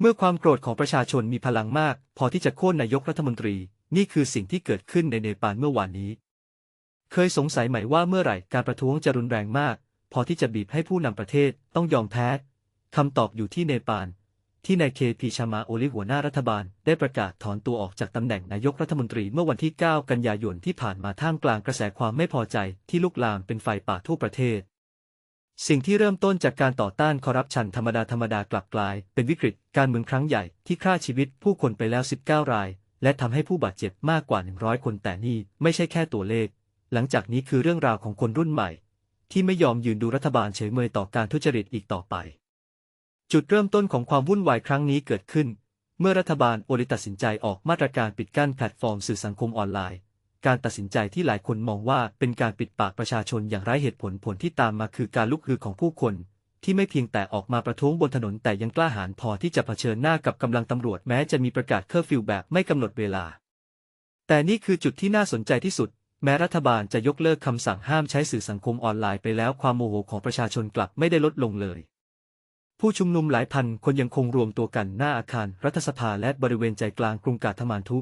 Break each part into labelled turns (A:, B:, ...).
A: เมื่อความโกรธของประชาชนมีพลังมาก พอที่จะโค่นนายกรัฐมนตรี นี่คือสิ่งที่เกิดขึ้นในเนปาลเมื่อวานนี้ เคยสงสัยไหมว่าเมื่อไหร่การประท้วงจะรุนแรงมาก พอที่จะบีบให้ผู้นำประเทศต้องยอมแพ้คำตอบอยู่ที่เนปาล ที่นายเคพีชามาโอลิหัวหน้ารัฐบาล ได้ประกาศถอนตัวออกจากตำแหน่งนายกรัฐมนตรีเมื่อวันที่ 9 กันยายนที่ผ่านมาท่ามกลางกระแสความไม่พอใจที่ลุกลามเป็นไฟป่าทั่วประเทศ สิ่งที่เริ่มต้นจากการต่อต้านคอร์รัปชันธรรมดาธรรมดากลับกลาย เป็นวิกฤตการเมืองครั้งใหญ่ที่ฆ่าชีวิตผู้คนไปแล้ว 19 ราย และทำให้ผู้บาดเจ็บมากกว่า 100 คนแต่นี่ไม่ใช่แค่ตัวเลข หลังจากนี้คือเรื่องราวของคนรุ่นใหม่ ที่ไม่ยอมยืนดูรัฐบาลเฉยเมยต่อการทุจริตอีกต่อไป จุดเริ่มต้นของความวุ่นวายครั้งนี้เกิดขึ้น เมื่อรัฐบาลโอริตัดสินใจออกมาตรการปิดกั้นแพลตฟอร์มสื่อสังคมออนไลน์ การตัดสินใจที่หลายคนมองว่าเป็นการปิดปากประชาชนอย่างไร้เหตุผลผลที่ตามมาคือการลุกฮือของผู้คน ที่ไม่เพียงแต่ออกมาประท้วงบนถนนแต่ยังกล้าหาญพอที่จะเผชิญหน้ากับกำลังตำรวจแม้จะมีประกาศเคอร์ฟิวแบบไม่กำหนดเวลา แต่นี่คือจุดที่น่าสนใจที่สุด แม้รัฐบาลจะยกเลิกคำสั่งห้ามใช้สื่อสังคมออนไลน์ไปแล้วความโมโหของประชาชนกลับไม่ได้ลดลงเลยผู้ชุมนุมหลายพันคนยังคงรวมตัวกันหน้าอาคารรัฐสภาและบริเวณใจกลางกรุงกาฐมานทุ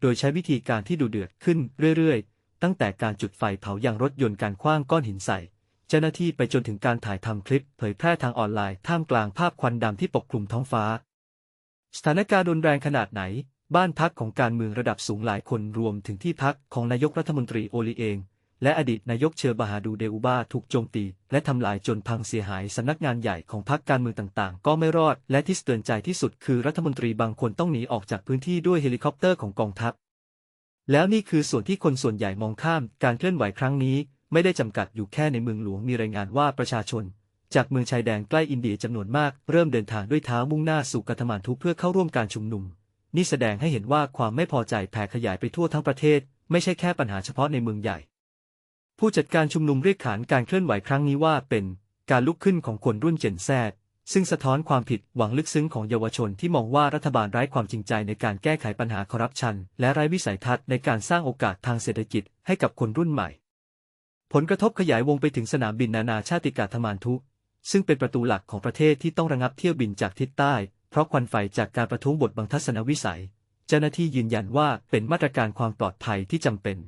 A: โดยใช้วิธีการที่ดูเดือดขึ้นเรื่อยๆ ตั้งแต่การจุดไฟเผายางรถยนต์การคว้างก้อนหินใส่ เจ้าหน้าที่ไปจนถึงการถ่ายทำคลิป เผยแพร่ทางออนไลน์ท่ามกลางภาพควันดำที่ปกคลุมท้องฟ้า สถานการณ์รุนแรงขนาดไหน บ้านพักของการเมืองระดับสูงหลายคนรวมถึงที่พักของนายกรัฐมนตรีโอลีเอง และอดีตนายกเชอร์บาฮาดูเดอูบาถูกโจมตี และทำลายจนพังเสียหายสำนักงานใหญ่ของพรรคการเมืองต่างๆ ก็ไม่รอด และที่สะเตือนใจที่สุดคือรัฐมนตรีบางคนต้องหนีออกจากพื้นที่ด้วยเฮลิคอปเตอร์ของกองทัพ แล้วนี่คือส่วนที่คนส่วนใหญ่มองข้าม การเคลื่อนไหวครั้งนี้ ไม่ได้จำกัดอยู่แค่ในเมืองหลวงมีรายงานว่าประชาชน จากเมืองชายแดนใกล้อินเดียจำนวนมาก เริ่มเดินทางด้วยเท้ามุ่งหน้าสู่กัตมานทุเพื่อเข้าร่วมการชุมนุม นี่แสดงให้เห็นว่าความไม่พอใจแผ่ขยายไปทั่วทั้งประเทศ ไม่ใช่แค่ปัญหาเฉพาะในเมืองใหญ่ ผู้จัดการชุมนุมเรียกขานการเคลื่อนไหวครั้งนี้ว่าเป็นการลุกขึ้นของคนรุ่นเจนแซดซึ่งสะท้อนความผิดหวังลึกซึ้งของเยาวชนที่มองว่ารัฐบาลไร้ความจริงใจในการแก้ไขปัญหาคอร์รัปชัน และไร้วิสัยทัศน์ในการสร้างโอกาสทางเศรษฐกิจให้กับคนรุ่นใหม่ ผลกระทบขยายวงไปถึงสนามบินนานาชาติกาธมานทุ ซึ่งเป็นประตูหลักของประเทศที่ต้องระงับเที่ยวบินจากทิศใต้ เพราะควันไฟจากการประท้วงบทบังทัศนวิสัย เจ้าหน้าที่ยืนยันว่าเป็นมาตรการความปลอดภัยที่จำเป็น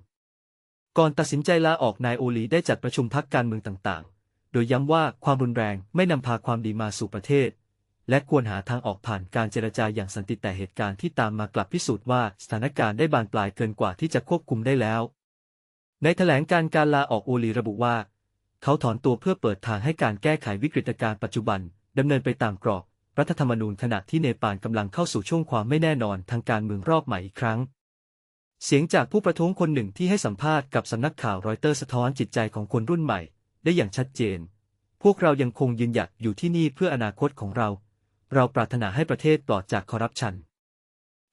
A: ก่อนตัดสินใจลาออกนายโอลีได้จัดประชุมพักการเมืองต่างๆ โดยย้ำว่าความรุนแรงไม่นำพาความดีมาสู่ประเทศ และควรหาทางออกผ่านการเจรจาอย่างสันติแต่เหตุการณ์ที่ตามมากลับพิสูจน์ว่าสถานการณ์ได้บานปลายเกินกว่าที่จะควบคุมได้แล้ว ในแถลงการการลาออกโอลีระบุว่า เขาถอนตัวเพื่อเปิดทางให้การแก้ไขวิกฤตการณ์ปัจจุบันดำเนินไปตามกรอบ รัฐธรรมนูญขณะที่เนปาลกำลังเข้าสู่ช่วงความไม่แน่นอนทางการเมืองรอบใหม่อีกครั้ง เสียงจากผู้ประท้วงคนหนึ่งที่ให้สัมภาษณ์กับสำนักข่าวรอยเตอร์สะท้อนจิตใจของคนรุ่นใหม่ ได้อย่างชัดเจน พวกเรายังคงยืนหยัดอยู่ที่นี่เพื่ออนาคตของเรา เราปรารถนาให้ประเทศปลอดจากคอร์รัปชัน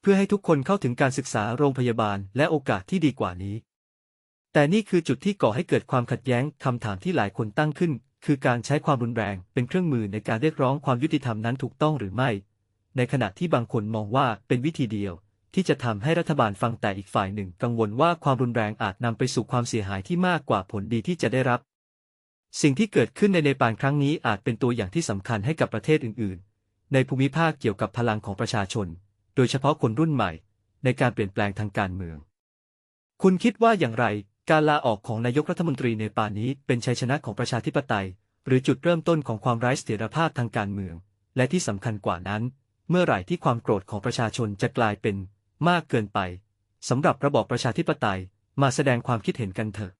A: เพื่อให้ทุกคนเข้าถึงการศึกษาโรงพยาบาลและโอกาสที่ดีกว่านี้ แต่นี่คือจุดที่ก่อให้เกิดความขัดแย้งคำถามที่หลายคนตั้งขึ้น คือการใช้ความรุนแรงเป็นเครื่องมือในการเรียกร้องความยุติธรรมนั้นถูกต้องหรือไม่ ในขณะที่บางคนมองว่าเป็นวิธีเดียว ที่จะทำให้รัฐบาลฟังแต่อีกฝ่ายหนึ่งกังวลว่าความรุนแรงอาจนำไปสู่ความเสียหายที่มากกว่าผลดีที่จะได้รับ สิ่งที่เกิดขึ้นในเนปาลครั้งนี้อาจเป็นตัวอย่างที่สำคัญให้กับประเทศอื่น ๆ ในภูมิภาคเกี่ยวกับพลังของประชาชน โดยเฉพาะคนรุ่นใหม่ ในการเปลี่ยนแปลงทางการเมือง คุณคิดว่าอย่างไร การลาออกของนายกรัฐมนตรีเนปาลนี้เป็นชัยชนะของประชาธิปไตย หรือจุดเริ่มต้นของความไร้เสถียรภาพทางการเมือง และที่สำคัญกว่านั้น เมื่อไหร่ที่ความโกรธของประชาชนจะกลายเป็น มากเกินไปสำหรับระบอบประชาธิปไตยมาแสดงความคิดเห็นกันเถอะ